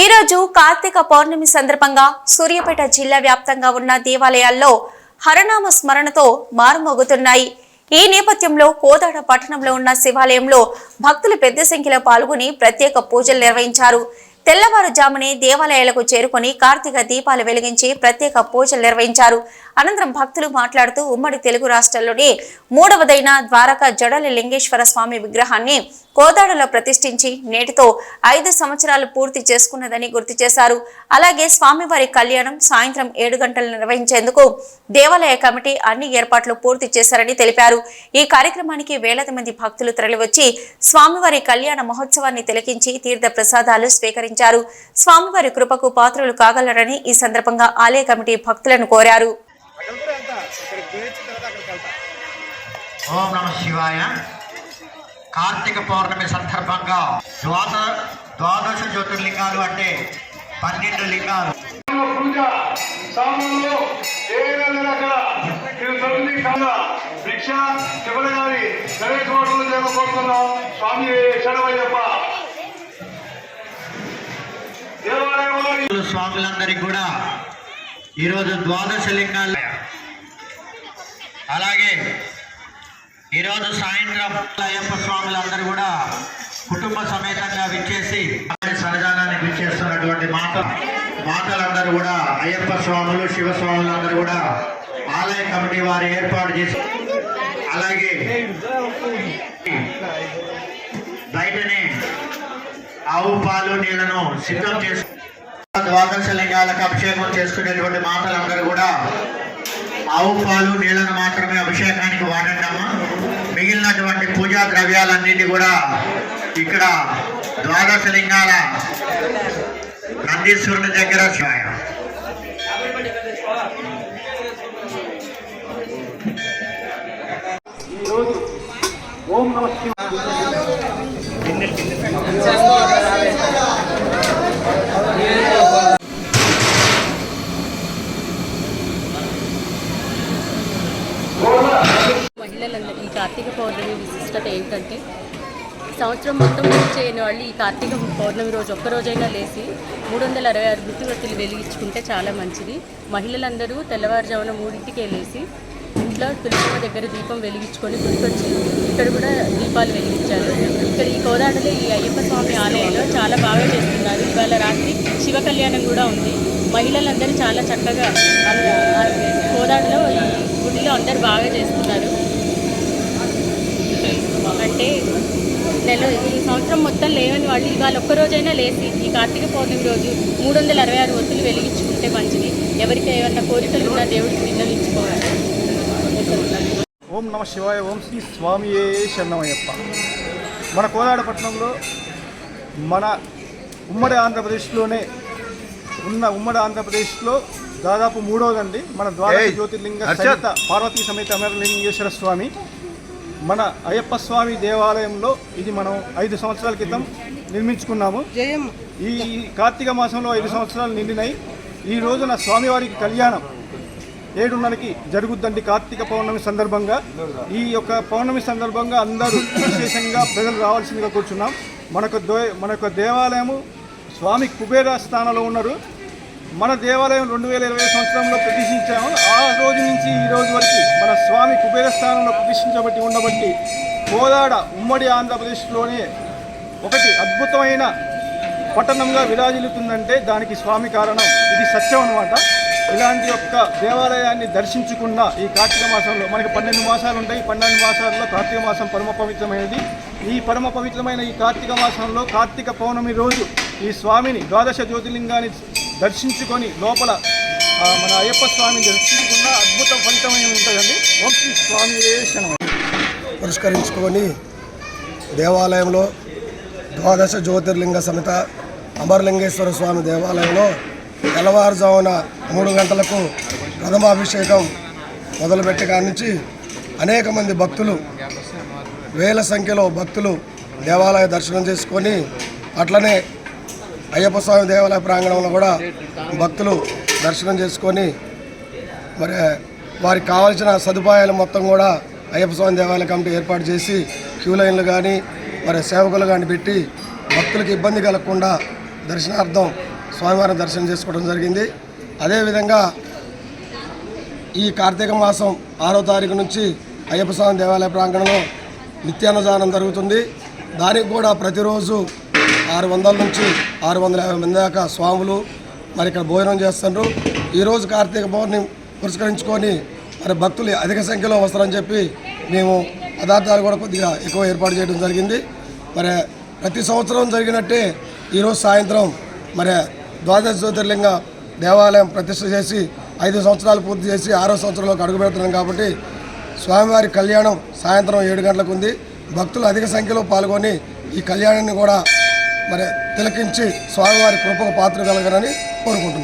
ఈ రోజు కార్తీక పౌర్ణమి సందర్భంగా సూర్యాపేట జిల్లా వ్యాప్తంగా ఉన్న దేవాలయాల్లో హరనామ స్మరణతో మారుమోగుతున్నాయి. ఈ నేపథ్యంలో కోదాడ పట్టణంలో ఉన్న శివాలయంలో భక్తులు పెద్ద సంఖ్యలో పాల్గొని ప్రత్యేక పూజలు నిర్వహించారు. తెల్లవారుజామునే దేవాలయాలకు చేరుకొని కార్తీక దీపాలు వెలిగించి ప్రత్యేక పూజలు నిర్వహించారు. అనంతరం భక్తులు మాట్లాడుతూ ఉమ్మడి తెలుగు రాష్ట్రాల్లోని మూడవదైన ద్వారకా జడల లింగేశ్వర స్వామి విగ్రహాన్ని కోదాడలో ప్రతిష్ఠించి నేటితో ఐదు సంవత్సరాలు పూర్తి చేసుకున్నదని గుర్తు చేశారు. అలాగే స్వామివారి కళ్యాణం సాయంత్రం ఏడు గంటలు నిర్వహించేందుకు దేవాలయ కమిటీ అన్ని ఏర్పాట్లు పూర్తి చేశారని తెలిపారు. ఈ కార్యక్రమానికి వేలాది మంది భక్తులు తరలివచ్చి స్వామివారి కళ్యాణ మహోత్సవాన్ని తిలకించి తీర్థ ప్రసాదాలు స్వీకరించారు. స్వామివారి కృపకు పాత్రలు కాగలరని ఈ సందర్భంగా ఆలయ కమిటీ భక్తులను కోరారు. ఓం నమ శివాయ. కార్తీక పౌర్ణమి సందర్భంగా ద్వాద ద్వాదశ జ్యోతిర్లింగాలు అంటే పన్నెండు లింగాలు. పూజ సామాన్లు ఏదైనా అక్కడ ఇది తొమ్మిది కన్నా భిక్ష చెప్పలు గారి గణేష్ హోటల్ చేత కోరుతున్నాం. స్వామి దేవాలయంలో స్వాములందరికీ కూడా ఈరోజు ద్వాదశ లింగాలు. అలాగే ఈరోజు సాయంత్రం అయ్యప్ప స్వాములందరూ కూడా కుటుంబ సమేతంగా విచ్చేసి సరదానాన్ని విచ్చేస్తున్నటువంటి మాత మాతలందరూ కూడా అయ్యప్ప స్వాములు శివస్వాములందరూ కూడా ఆలయ కమిటీ వారు ఏర్పాటు చేసి అలాగే బయటనే ఆవు పాలు నీళ్ళను సిద్ధం చేసి ద్వాదశ లింగాలకు అభిషేకం చేసుకునేటువంటి మాతలందరూ కూడా ఆవు పాలు నీళ్ళను మాత్రమే అభిషేకానికి వాడండి మిగిలినటువంటి పూజా ద్రవ్యాలన్నింటినీ కూడా ఇక్కడ ద్వాదశ లింగాల నందీశ్వరుని దగ్గర శివాయ ఓం నమ శివాయ మహిళలందరూ ఈ కార్తీక పౌర్ణమి విశిష్టత ఏంటంటే సంవత్సరం మొత్తం చేయని వాళ్ళు ఈ కార్తీక పౌర్ణమి రోజు ఒక్కరోజైనా లేచి మూడు వందల అరవై ఆరు గుర్తువత్తులు వెలిగించుకుంటే చాలా మంచిది. మహిళలందరూ తెల్లవారుజామున మూడింటికే లేచి ఇంట్లో తులసిమ్మ దగ్గర దీపం వెలిగించుకొని గుర్తొచ్చి ఇక్కడ కూడా దీపాలు వెలిగించారు. ఇక్కడ ఈ కోదాడలో ఈ అయ్యప్ప స్వామి ఆలయంలో చాలా బాగా చేస్తున్నారు. ఇవాళ రాత్రి శివ కళ్యాణం కూడా ఉంది. మహిళలందరూ చాలా చక్కగా కోదాడలో ఈ గుడిలో అందరూ బాగా చేస్తున్నారు. అంటే నెల ఈ సంవత్సరం మొత్తం లేవని వాళ్ళు ఇవాళ ఒక్క రోజైనా లేచి ఈ కార్తీక పౌర్ణమి రోజు మూడు వందల అరవై ఆరు ఒత్తులు వెలిగించుకుంటే మంచిది. ఎవరికి ఏమన్నా కోరికలు ఉన్నా దేవుడికి విన్నవించుకోవాలి ఓం నమ శివాయ ఓం శ్రీ స్వామియే శరణమయ్యప్ప. మన కోదాడ పట్టణంలో మన ఉమ్మడి ఆంధ్రప్రదేశ్లోనే ఉన్న ఉమ్మడి ఆంధ్రప్రదేశ్లో దాదాపు మూడవదండి మన ద్వాదశ జ్యోతిర్లింగ సమేత పార్వతీ సమేత అమరలింగేశ్వర స్వామి. మన అయ్యప్ప స్వామి దేవాలయంలో ఇది మనం ఐదు సంవత్సరాల క్రితం నిర్మించుకున్నాము. ఈ కార్తీక మాసంలో ఐదు సంవత్సరాలు నిండినాయి. ఈ రోజున స్వామివారికి కళ్యాణం ఏడున్నరకి జరుగుద్దండి కార్తీక పౌర్ణమి సందర్భంగా. ఈ యొక్క పౌర్ణమి సందర్భంగా అందరూ విశేషంగా ప్రజలు రావాల్సిందిగా కూర్చున్నాం. మనకు యొక్క దేవాలయము స్వామి కుబేర స్థానంలో ఉన్నారు. మన దేవాలయం రెండు వేల ఇరవై సంవత్సరంలో ప్రతిష్ఠించాము. ఆ రోజు నుంచి ఈ రోజు వరకు మన స్వామి కుబేర స్థానంలో ప్రతిష్ఠించబట్టి ఉండబట్టి కోదాడ ఉమ్మడి ఆంధ్రప్రదేశ్లోనే ఒకటి అద్భుతమైన పట్టణంగా విరాజిల్లుతుందంటే దానికి స్వామి కారణం. ఇది సత్యం అనమాట ఇలాంటి యొక్క దేవాలయాన్ని దర్శించుకున్న ఈ కార్తీక మాసంలో మనకి పన్నెండు మాసాలు ఉంటాయి. ఈ పన్నెండు మాసాల్లో కార్తీక మాసం పరమ పవిత్రమైనది. ఈ పరమ పవిత్రమైన ఈ కార్తీక మాసంలో కార్తీక పౌర్ణమి రోజు ఈ స్వామిని ద్వాదశ జ్యోతిర్లింగాన్ని దర్శించుకొని లోపల మన అయ్యప్ప స్వామిని దర్శించుకున్న అద్భుత ఫలితమైన ఉంటుందండి? ఓం శ్రీ స్వామి పురస్కరించుకొని దేవాలయంలో ద్వాదశ జ్యోతిర్లింగ సమేత అమరలింగేశ్వర స్వామి దేవాలయంలో తెల్లవారుజామున మూడు గంటలకు ప్రథమాభిషేకం మొదలుపెట్టే కాడి నుంచి అనేక మంది భక్తులు వేల సంఖ్యలో భక్తులు దేవాలయ దర్శనం చేసుకొని అట్లనే అయ్యప్ప స్వామి దేవాలయ ప్రాంగణంలో కూడా భక్తులు దర్శనం చేసుకొని మరి వారికి కావాల్సిన సదుపాయాలు మొత్తం కూడా అయ్యప్ప స్వామి దేవాలయ కమిటీ ఏర్పాటు చేసి క్యూ లైన్లు కానీ మరి సేవకులు కానీ పెట్టి భక్తులకు ఇబ్బంది కలగకుండా దర్శనార్థం స్వామివారిని దర్శనం చేసుకోవడం జరిగింది. అదేవిధంగా ఈ కార్తీక మాసం ఆరో తారీఖు నుంచి అయ్యప్ప స్వామి దేవాలయ ప్రాంగణంలో నిత్యాన్నదానం జరుగుతుంది. దానికి కూడా ప్రతిరోజు ఆరు వందల నుంచి ఆరు వందల యాభై మంది దాకా స్వాములు మరి ఇక్కడ భోజనం చేస్తున్నారు ఈరోజు కార్తీక పౌర్ణమి పురస్కరించుకొని మరి భక్తులు అధిక సంఖ్యలో వస్తారని చెప్పి మేము పదార్థాలు కూడా కొద్దిగా ఎక్కువ ఏర్పాటు చేయడం జరిగింది. మరి ప్రతి సంవత్సరం జరిగినట్టే ఈరోజు సాయంత్రం మరి ద్వాదశ జ్యోతిర్లింగ దేవాలయం ప్రతిష్ట చేసి ఐదు సంవత్సరాలు పూర్తి చేసి ఆరో సంవత్సరంలోకి అడుగు పెడుతున్నాం కాబట్టి స్వామివారి కళ్యాణం సాయంత్రం ఏడు గంటలకు ఉంది. భక్తులు అధిక సంఖ్యలో పాల్గొని ఈ కళ్యాణాన్ని కూడా మరి తిలకించి స్వామివారి కృపకు పాత్ర కలగరని కోరుకుంటున్నాను